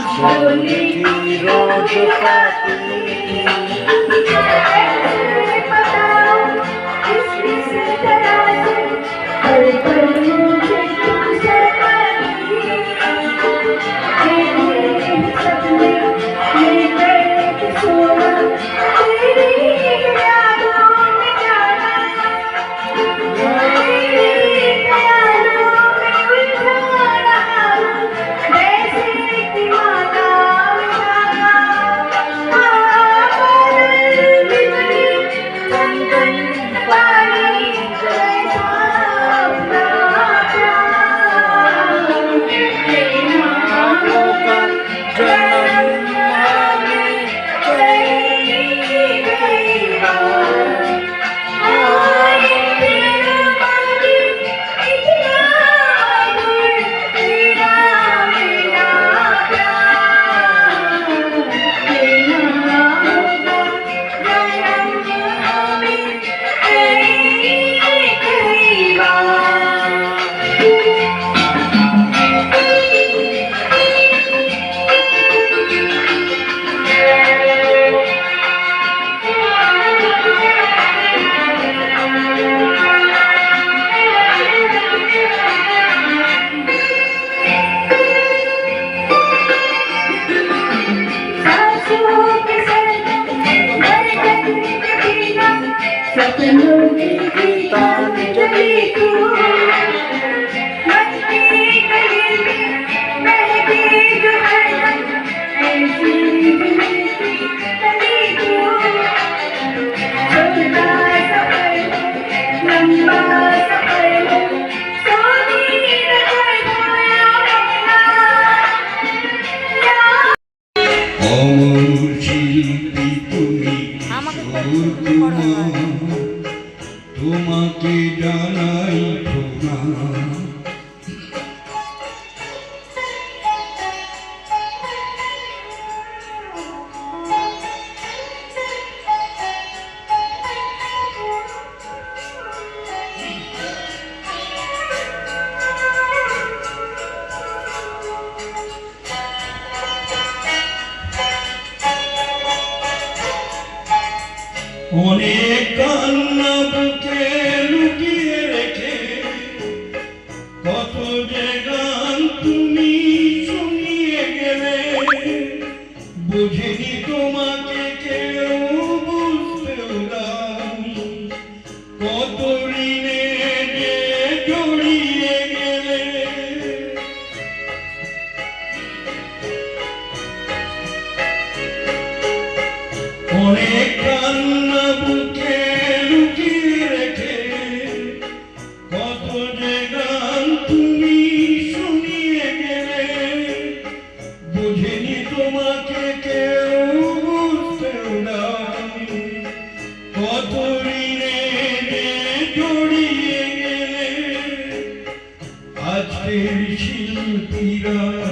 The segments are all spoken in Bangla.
Slowly, Roger Patty. কুমার তোমাকে জানাই প্রণাম। অনেক কান্না বুকে লুকিয়ে রেখে কত যে অনেক রেখে তুমি শুনিয়ে গেলে বুঝিনি তোমাকে কেউ জড়িয়ে গেলে শিল্পীরা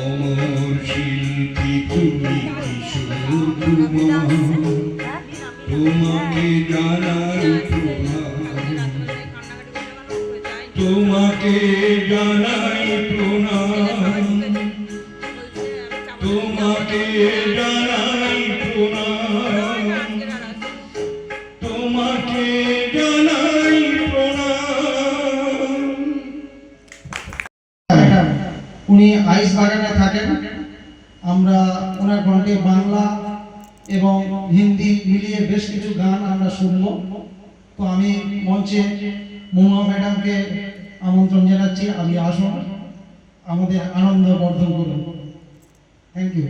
অমর শিল্পী তুমি কিশোর কুমার তোমাকে জানার তোমাকে জানাই প্রণাম। তোমাকে আইস বাগানে থাকেন। আমরা ওনার কণ্ঠে বাংলা এবং হিন্দি মিলিয়ে বেশ কিছু গান আমরা শুনব। তো আমি মঞ্চে মহুয়া ম্যাডামকে আমন্ত্রণ জানাচ্ছি, আপনি আসুন। আমাদের আনন্দ বর্ধন করুন। Thank you